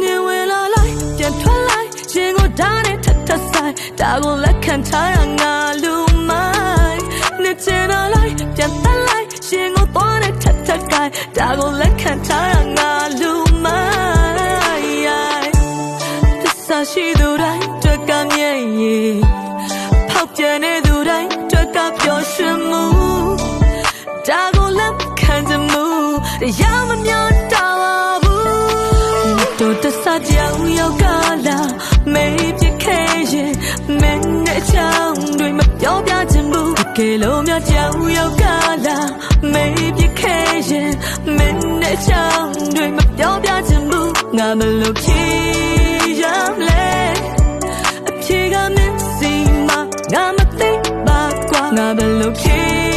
နေဝင်လာလိုက်ပြန်ထွက်လိုက်ရှင်ကိုဓာတ်နဲ့ထပ်ထပ်ဆိုင်ဒါကိုလက်ခံထားရငါလူမိုင်းနေချင်လာလိုက်ပြန်တက်လိုက်ရှင်ကိုသွားနဲ့ထပ်ထပ်ကိုင်ဒါကိုလက်ခံထားရငါလူမိုင်းသစ္စာရှိသူတိုင်းတွေ့ကမြဲ့ရင်ဖောက်ပြန်နေသူတိုင်းတွေ့ကပျော်ရွှင်မှုဒါကိုလက်ခံချင်မှုတရားမမျောတာပါဘူး တို့တဆကြောင်ရောက်ကလာမေးပြခဲ့ရင်မင်းနဲ့ချောင်းတွေမပြောပြချင်ဘူးတကယ်လို့များကြောင်ရောက်ကလာမေးပြခဲ့ရင်မင်းနဲ့ချောင်းတွေမပြောပြချင်ဘူးငါမလို့ဖြေရမလဲအဖြေကမင်းစီမငါမသိပါကွာငါဘယ်လိုဖြေ